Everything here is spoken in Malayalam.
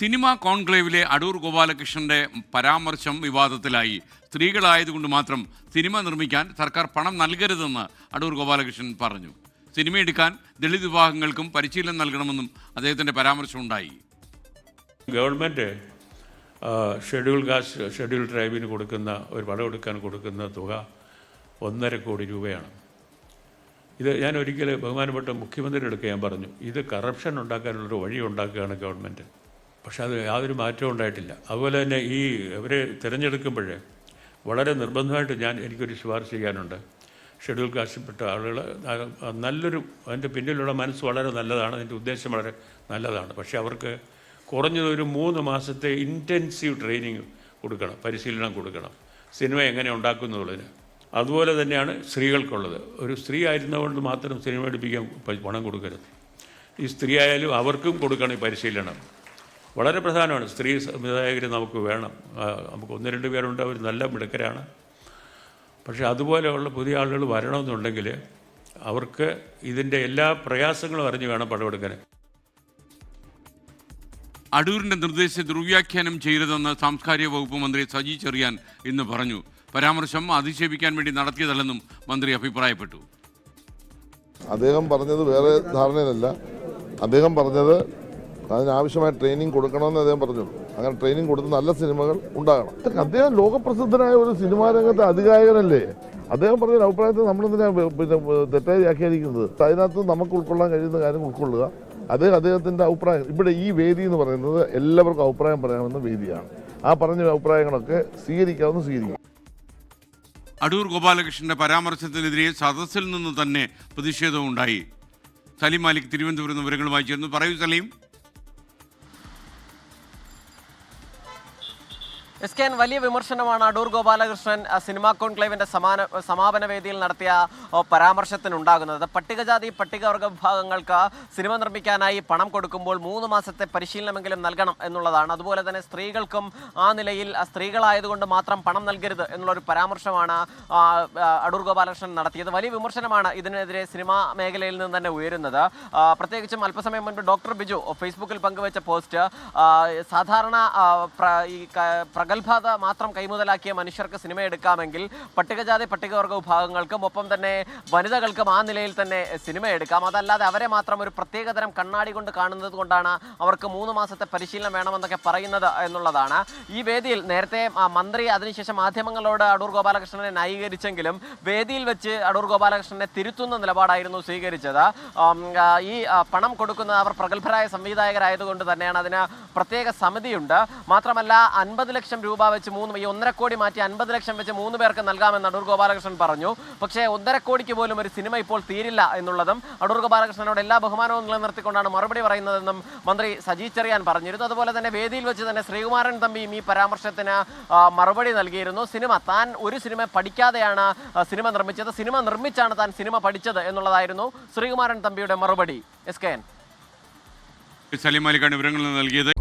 സിനിമാ കോൺക്ലേവിലെ അടൂർ ഗോപാലകൃഷ്ണന്റെ പരാമർശം വിവാദത്തിലായി. സ്ത്രീകളായതുകൊണ്ട് മാത്രം സിനിമ നിർമ്മിക്കാൻ സർക്കാർ പണം നൽകരുതെന്ന് അടൂർ ഗോപാലകൃഷ്ണൻ പറഞ്ഞു. സിനിമ എടുക്കാൻ ദളിത് വിഭാഗങ്ങൾക്കും പരിശീലനം നൽകണമെന്നും അദ്ദേഹത്തിന്റെ പരാമർശമുണ്ടായി ഗവൺമെന്റ് ഷെഡ്യൂൾ കാസ്റ്റ് ഷെഡ്യൂൾ ട്രൈബിന് കൊടുക്കുന്ന ഒരു പണം എടുക്കാൻ കൊടുക്കുന്ന തുക ഒന്നര കോടി രൂപയാണ്. ഇത് ഞാൻ ഒരിക്കൽ ബഹുമാനപ്പെട്ട മുഖ്യമന്ത്രിയുടെ അടുത്ത് ഞാൻ പറഞ്ഞു. ഇത് കറപ്ഷൻ ഉണ്ടാക്കാനുള്ളൊരു വഴി ഉണ്ടാക്കുകയാണ് ഗവൺമെന്റ് പക്ഷെ അത് യാതൊരു മാറ്റവും ഉണ്ടായിട്ടില്ല. അതുപോലെ തന്നെ ഈ ഇവരെ തിരഞ്ഞെടുക്കുമ്പോൾ വളരെ നിർബന്ധമായിട്ട് ഞാൻ എനിക്കൊരു ശുപാർശ ചെയ്യാനുണ്ട്. ഷെഡ്യൂൾ കാസ്റ്റിൽപ്പെട്ട ആളുകൾ നല്ലൊരു അതിന്റെ പിന്നിലുള്ള മനസ്സ് വളരെ നല്ലതാണ്. അതിന്റെ ഉദ്ദേശം വളരെ നല്ലതാണ്. പക്ഷേ അവർക്ക് കുറഞ്ഞത് ഒരു മൂന്ന് മാസത്തെ ഇന്റൻസീവ് ട്രെയിനിങ് കൊടുക്കണം പരിശീലനം കൊടുക്കണം. സിനിമ എങ്ങനെ ഉണ്ടാക്കുന്നുള്ളതിന് അതുപോലെ തന്നെയാണ് സ്ത്രീകൾക്കുള്ളത്. ഒരു സ്ത്രീ ആയിരുന്നതുകൊണ്ട് മാത്രം സിനിമ എടുപ്പിക്കാൻ പണം കൊടുക്കരുത്. ഈ സ്ത്രീ ആയാലും അവർക്കും കൊടുക്കണം ഈ പരിശീലനം. വളരെ പ്രധാനമാണ്. സ്ത്രീ സംവിധായകർ നമുക്ക് വേണം. നമുക്ക് ഒന്ന് രണ്ട് പേരുണ്ട്. അവർ നല്ല മിടുക്കരാണ്. പക്ഷേ അതുപോലെയുള്ള പുതിയ ആളുകൾ വരണമെന്നുണ്ടെങ്കിൽ അവർക്ക് ഇതിന്റെ എല്ലാ പ്രയാസങ്ങളും അറിഞ്ഞ് വേണം പടമെടുക്കാൻ അടൂരിന്റെ നിർദ്ദേശത്തെ ദുർവ്യാഖ്യാനം ചെയ്യരുതെന്ന് സാംസ്കാരിക വകുപ്പ് മന്ത്രി സജി ചെറിയാൻ ഇന്ന് പറഞ്ഞു. പരാമർശം അധിക്ഷേപിക്കാൻ വേണ്ടി നടത്തിയതല്ലെന്നും മന്ത്രി അഭിപ്രായപ്പെട്ടു. അദ്ദേഹം പറഞ്ഞത് വേറെ ധാരണയിലല്ല. അദ്ദേഹം പറഞ്ഞത് അതിനാവശ്യമായ ട്രെയിനിങ് കൊടുക്കണമെന്ന് അദ്ദേഹം പറഞ്ഞു. അങ്ങനെ ട്രെയിനിങ് കൊടുത്ത് നല്ല സിനിമകൾ ഉണ്ടാകണം. അദ്ദേഹം ലോകപ്രസിദ്ധനായ ഒരു സിനിമാ രംഗത്തെ അധികായകനല്ലേ? അദ്ദേഹം പറഞ്ഞ അഭിപ്രായത്തെ നമ്മളെന്തിനാ പിന്നെ തെറ്റായി വ്യാഖ്യാനിക്കുന്നത് അതിനകത്ത് നമുക്ക് ഉൾക്കൊള്ളാൻ കഴിയുന്ന കാര്യം ഉൾക്കൊള്ളുക. അദ്ദേഹം അദ്ദേഹത്തിന്റെ അഭിപ്രായം ഇവിടെ ഈ വേദി എന്ന് പറയുന്നത് എല്ലാവർക്കും അഭിപ്രായം പറയാമെന്ന വേദിയാണ്. ആ പറഞ്ഞ അഭിപ്രായങ്ങളൊക്കെ സ്വീകരിക്കാവുന്ന സ്വീകരിക്കും. അടൂർ ഗോപാലകൃഷ്ണന്റെ പരാമർശത്തിനെതിരെ സദസ്സിൽ നിന്ന് തന്നെ പ്രതിഷേധമുണ്ടായി. സലീം മാലിക് തിരുവനന്തപുരം വിവരങ്ങളുമായി ചേർന്ന് പറയൂ സലീം. എസ് കെ എൻ വലിയ വിമർശനമാണ് അടൂർ ഗോപാലകൃഷ്ണൻ സിനിമാ കോൺക്ലേവിന്റെ സമാന സമാപന വേദിയിൽ നടത്തിയ പരാമർശത്തിനുണ്ടാകുന്നത്. പട്ടികജാതി പട്ടികവർഗ വിഭാഗങ്ങൾക്ക് സിനിമ നിർമ്മിക്കാനായി പണം കൊടുക്കുമ്പോൾ മൂന്ന് മാസത്തെ പരിശീലനമെങ്കിലും നൽകണം എന്നുള്ളതാണ്. അതുപോലെ തന്നെ സ്ത്രീകൾക്കും ആ നിലയിൽ സ്ത്രീകളായതുകൊണ്ട് മാത്രം പണം നൽകരുത് എന്നുള്ളൊരു പരാമർശമാണ് അടൂർ ഗോപാലകൃഷ്ണൻ നടത്തിയത്. വലിയ വിമർശനമാണ് ഇതിനെതിരെ സിനിമാ മേഖലയിൽ നിന്ന് തന്നെ ഉയരുന്നത്. പ്രത്യേകിച്ചും അല്പസമയം മുൻപ് ഡോക്ടർ ബിജു ഫേസ്ബുക്കിൽ പങ്കുവച്ച പോസ്റ്റ് സാധാരണ ഈ പ്രഗത്ഭത മാത്രം കൈമുതലാക്കിയ മനുഷ്യർക്ക് സിനിമ എടുക്കാമെങ്കിൽ പട്ടികജാതി പട്ടികവർഗ വിഭാഗങ്ങൾക്കും ഒപ്പം തന്നെ വനിതകൾക്കും ആ നിലയിൽ തന്നെ സിനിമ എടുക്കാം. അതല്ലാതെ അവരെ മാത്രം ഒരു പ്രത്യേകതരം കണ്ണാടി കൊണ്ട് കാണുന്നത് കൊണ്ടാണ് അവർക്ക് മൂന്ന് മാസത്തെ പരിശീലനം വേണമെന്നൊക്കെ പറയുന്നത് എന്നുള്ളതാണ്. ഈ വേദിയിൽ നേരത്തെ മന്ത്രി അതിനുശേഷം മാധ്യമങ്ങളോട് അടൂർ ഗോപാലകൃഷ്ണനെ ന്യായീകരിച്ചെങ്കിലും വേദിയിൽ വെച്ച് അടൂർ ഗോപാലകൃഷ്ണനെ തിരുത്തുന്ന നിലപാടായിരുന്നു സ്വീകരിച്ചത്. ഈ പണം കൊടുക്കുന്ന അവർ പ്രഗത്ഭരായ സംവിധായകരായതുകൊണ്ട് തന്നെയാണ് അതിന് പ്രത്യേക സമിതിയുണ്ട്. മാത്രമല്ല അൻപത് ലക്ഷം രൂപ വെച്ച് മൂന്ന് ഈ ഒന്നര കോടി മാറ്റി അൻപത് ലക്ഷം വെച്ച് മൂന്ന് പേർക്ക് നൽകാമെന്ന് അടൂർ ഗോപാലകൃഷ്ണൻ പറഞ്ഞു. പക്ഷേ ഒന്നര കോടിക്ക് പോലും ഒരു സിനിമ ഇപ്പോൾ തീരില്ല എന്നുള്ളതും അടൂർ ഗോപാലകൃഷ്ണനോട് എല്ലാ ബഹുമാനവും നിലനിർത്തിക്കൊണ്ടാണ് മറുപടി പറയുന്നതെന്നും മന്ത്രി സജി ചെറിയാൻ പറഞ്ഞിരുന്നു. അതുപോലെ തന്നെ വേദിയിൽ വെച്ച് തന്നെ ശ്രീകുമാരൻ തമ്പിയും ഈ പരാമർശത്തിന് മറുപടി നൽകിയിരുന്നു. സിനിമ താൻ ഒരു സിനിമ പഠിക്കാതെയാണ് സിനിമ നിർമ്മിച്ചത്. സിനിമ നിർമ്മിച്ചാണ് താൻ സിനിമ പഠിച്ചത് എന്നുള്ളതായിരുന്നു ശ്രീകുമാരൻ തമ്പിയുടെ മറുപടി. S K N. സലീം മാലിക്കാണ് വിവരങ്ങൾ നൽകിയത്.